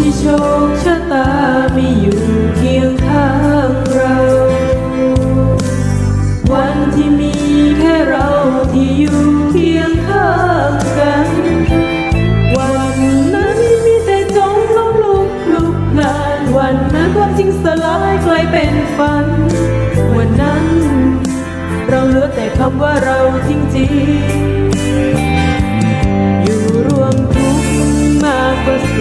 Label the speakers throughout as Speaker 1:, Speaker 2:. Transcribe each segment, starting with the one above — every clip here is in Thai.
Speaker 1: ที่โชคชะตาไม่อยู่เคียงข้างเรา วันที่มีแค่เราที่อยู่เคียงข้างกัน วันนั้นมีแต่จงล้มลุกลุกนานวันนั้นความจริงสลายกลายเป็นฝัน วันนั้น เราเหลือแต่คำว่าเราจริงๆอยู่รวมทุกมากกว่า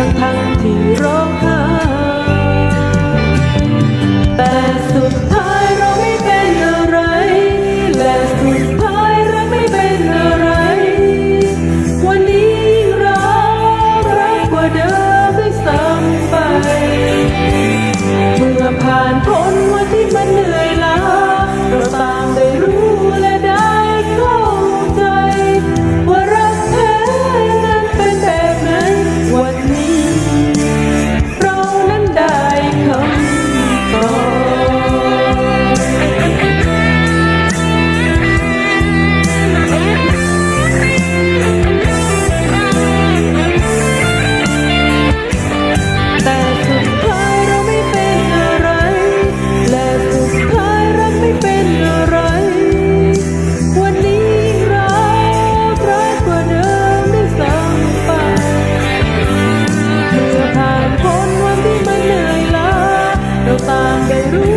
Speaker 1: ทั้งทั้งที่ร้องไห้แต่สุดท้ายเราไม่เป็นอะไร และสุดท้ายเราไม่เป็นอะไร วันนี้เรารักกว่าเดิมด้วยซ้ำไป เมื่อผ่านพ้น Beirut.